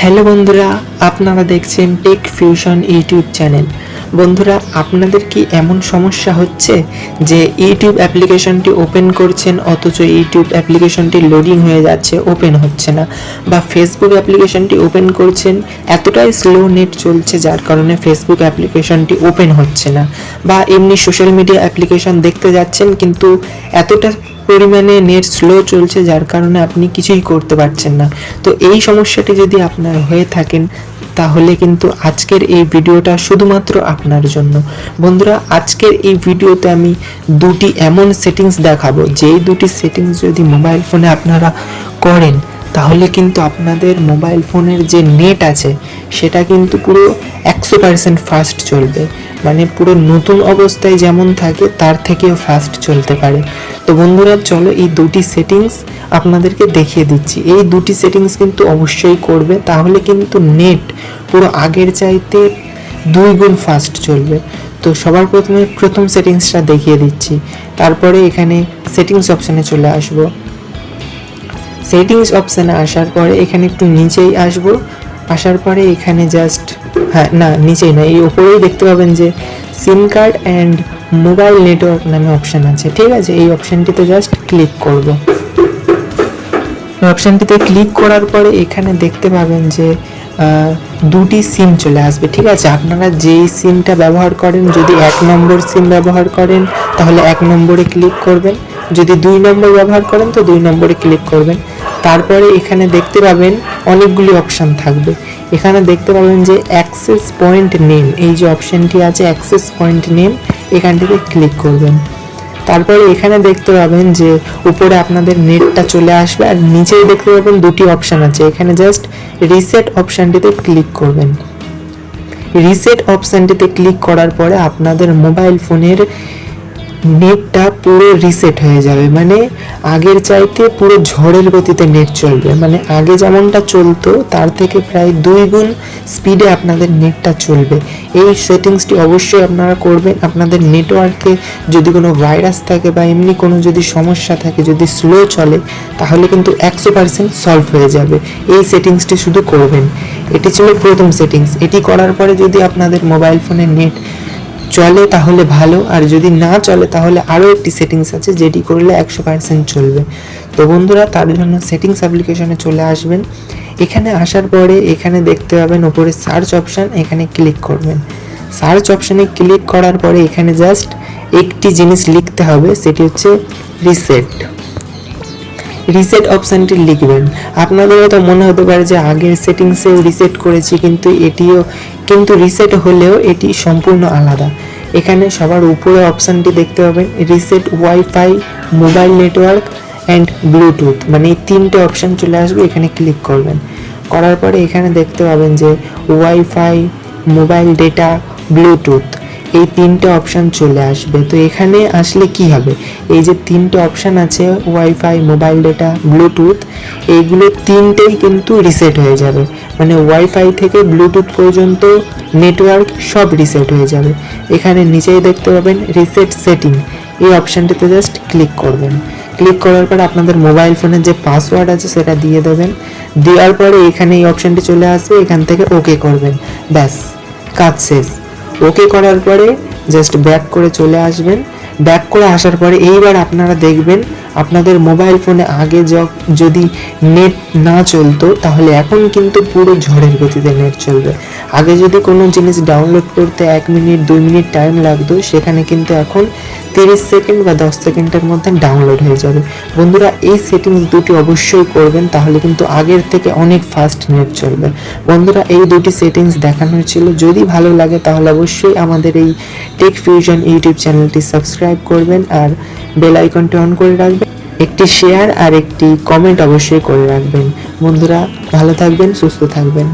Hello বন্ধুরা, আপনারা দেখছেন টেক ফিউশন ইউটিউব চ্যানেল বন্ধুরা, আপনাদের কি এমন সমস্যা হচ্ছে যে ইউটিউব অ্যাপ্লিকেশনটি ওপেন করছেন অথচ ইউটিউব অ্যাপ্লিকেশনটি লোডিং হয়ে যাচ্ছে ওপেন হচ্ছে না? বা ফেসবুক অ্যাপ্লিকেশনটি ওপেন করছেন, এতটাই স্লো নেট চলছে যার কারণে ফেসবুক অ্যাপ্লিকেশনটি ওপেন হচ্ছে না। বা এমনি সোশ্যাল মিডিয়া অ্যাপ্লিকেশন দেখতে যাচ্ছেন, কিন্তু এতটা পরিমাণে নেট স্লো চলছে, যার কারণে আপনি কিছুই করতে পারছেন না। তো এই সমস্যাটি যদি আপনার হয়ে থাকেন, তাহলে কিন্তু আজকের এই ভিডিওটা শুধুমাত্র আপনার জন্য। বন্ধুরা, আজকের এই ভিডিওতে আমি দুটি এমন সেটিংস দেখাবো। যেই দুটি সেটিংস যদি মোবাইল ফোনে আপনারা করেন, তাহলে কিন্তু আপনাদের মোবাইল ফোনের যে নেট আছে, সেটা কিন্তু পুরো একশো পার্সেন্ট ফাস্ট চলবে। মানে পুরো নতুন অবস্থায় যেমন থাকে, তার থেকেও ফাস্ট চলতে পারে। তো বন্ধুরা, চলো এই দুটি সেটিংস আপনাদেরকে দেখিয়ে দিচ্ছি। এই দুটি সেটিংস কিন্তু অবশ্যই করবে। তাহলে কিন্তু নেট পুরো আগের চাইতে দুই গুণ ফাস্ট চলবে। তো সবার প্রথমে প্রথম সেটিংসটা দেখিয়ে দিচ্ছি। তারপরে এখানে সেটিংস অপশানে চলে আসব। সেটিংস অপশানে আসার পরে এখানে একটু নিচেই আসব। আসার পরে এখানে জাস্ট হ্যাঁ না, নিচেই না এই ওপরেই দেখতে পাবেন যে SIM card and mobile network নামে অপশান আছে। ঠিক আছে, এই অপশানটিতে জাস্ট ক্লিক করব। অপশানটিতে ক্লিক করার পরে এখানে দেখতে পাবেন যে দুটি সিম চলে আসবে। ঠিক আছে, আপনারা যেই সিমটা ব্যবহার করেন, যদি এক নম্বর সিম ব্যবহার করেন, তাহলে এক নম্বরে ক্লিক করবেন। যদি দুই নম্বর ব্যবহার করেন, তো দুই নম্বরে ক্লিক করবেন। তারপরে এখানে দেখতে পাবেন অনেকগুলি অপশান থাকবে। এখানে দেখতে পাবেন যে অ্যাক্সেস পয়েন্ট নেম এই যে অপশানটি আছে অ্যাক্সেস পয়েন্ট নেম এখান থেকে ক্লিক করবেন। তারপরে এখানে দেখতে পাবেন যে উপরে আপনাদের নেটটা চলে আসবে আর নিচেই দেখতে পাবেন দুটি অপশান আছে। এখানে জাস্ট রিসেট অপশানটিতে ক্লিক করবেন। রিসেট অপশানটিতে ক্লিক করার পরে আপনাদের মোবাইল ফোনের নেটটা পুরো রিসেট হয়ে যাবে। মানে আগের চাইতে পুরো ঝড়ের গতিতে নেট চলবে। মানে আগে যেমনটা চলতো, তার থেকে প্রায় দুই গুণ স্পিডে আপনাদের নেটটা চলবে। এই সেটিংসটি অবশ্যই আপনারা করবেন। আপনাদের নেটওয়ার্কে যদি কোনো ভাইরাস থাকে বা এমনি কোনো যদি সমস্যা থাকে, যদি স্লো চলে, তাহলে কিন্তু একশো পার্সেন্ট সলভ হয়ে যাবে। এই সেটিংসটি শুধু করবেন। এটি ছিল প্রথম সেটিংস এটি করার পরে যদি আপনাদের মোবাইল ফোনের নেট চলে তাহলে ভালো, আর যদি না চলে তাহলে আরও একটি সেটিংস আছে যেটি করলে একশো পার্সেন্ট চলবে। তো বন্ধুরা, তার জন্য সেটিংস অ্যাপ্লিকেশনে চলে আসবেন। এখানে আসার পরে এখানে দেখতে পাবেন ওপরে সার্চ অপশান এখানে ক্লিক করবেন। সার্চ অপশানে ক্লিক করার পরে এখানে জাস্ট একটি জিনিস লিখতে হবে, সেটি হচ্ছে রিসেট রিসেট অপশানটি লিখবেন। আপনাদের হয়তো মনে হতে পারে যে আগের সেটিংসেও রিসেট করেছি, কিন্তু এটিও কিন্তু রিসেট হলেও এটি সম্পূর্ণ আলাদা। এখানে সবার উপরে অপশানটি দেখতে পাবেন reset WiFi mobile network and Bluetooth মানে এই তিনটে অপশান চলে আসবে, এখানে ক্লিক করবেন। করার পরে এখানে দেখতে পাবেন যে ওয়াইফাই মোবাইল ডেটা ব্লুটুথ এই তিনটে অপশান চলে আসবে। তো এখানে আসলে কি হবে? এই যে তিনটে অপশান আছে ওয়াইফাই মোবাইল ডেটা ব্লুটুথ এইগুলো তিনটেই কিন্তু রিসেট হয়ে যাবে। মানে ওয়াইফাই থেকে ব্লুটুথ পর্যন্ত নেটওয়ার্ক সব রিসেট হয়ে যাবে। এখানে নিচেই দেখতে পাবেন রিসেট সেটিং এই অপশানটিতে জাস্ট ক্লিক করবেন। ক্লিক করার পর আপনাদের মোবাইল ফোনের যে পাসওয়ার্ড আছে, সেটা দিয়ে দেবেন। দেওয়ার পরে এখানে এই অপশানটি চলে আসবে, এখান থেকে ওকে করবেন। ব্যাস, কাজ শেষ। ওকে করার পরে জাস্ট ব্যাক করে চলে আসবেন। ব্যাক করে আসার পরে এইবার আপনারা দেখবেন আপনাদের মোবাইল ফোনে আগে যদি নেট না চলতো, তাহলে এখন কিন্তু পুরো ঝড়ের গতিতে নেট চলবে। আগে যদি কোনো জিনিস ডাউনলোড করতে এক মিনিট দুই মিনিট টাইম লাগতো, সেখানে কিন্তু এখন তিরিশ সেকেন্ড বা দশ সেকেন্ডের মধ্যে ডাউনলোড হয়ে যাবে। বন্ধুরা, এই সেটিংস দুটি অবশ্যই করবেন, তাহলে কিন্তু আগের থেকে অনেক ফাস্ট নেট চলবে। বন্ধুরা, এই দুটি সেটিংস দেখানো ছিল। যদি ভালো লাগে, তাহলে অবশ্যই আমাদের এই টেক ফিউশন ইউটিউব চ্যানেলটি সাবস্ক্রাইব করবেন, আর বেল আইকনটি অন করে রাখবেন, একটি শেয়ার আর একটি কমেন্ট অবশ্যই করে রাখবেন। বন্ধুরা, ভালো থাকবেন, সুস্থ থাকবেন।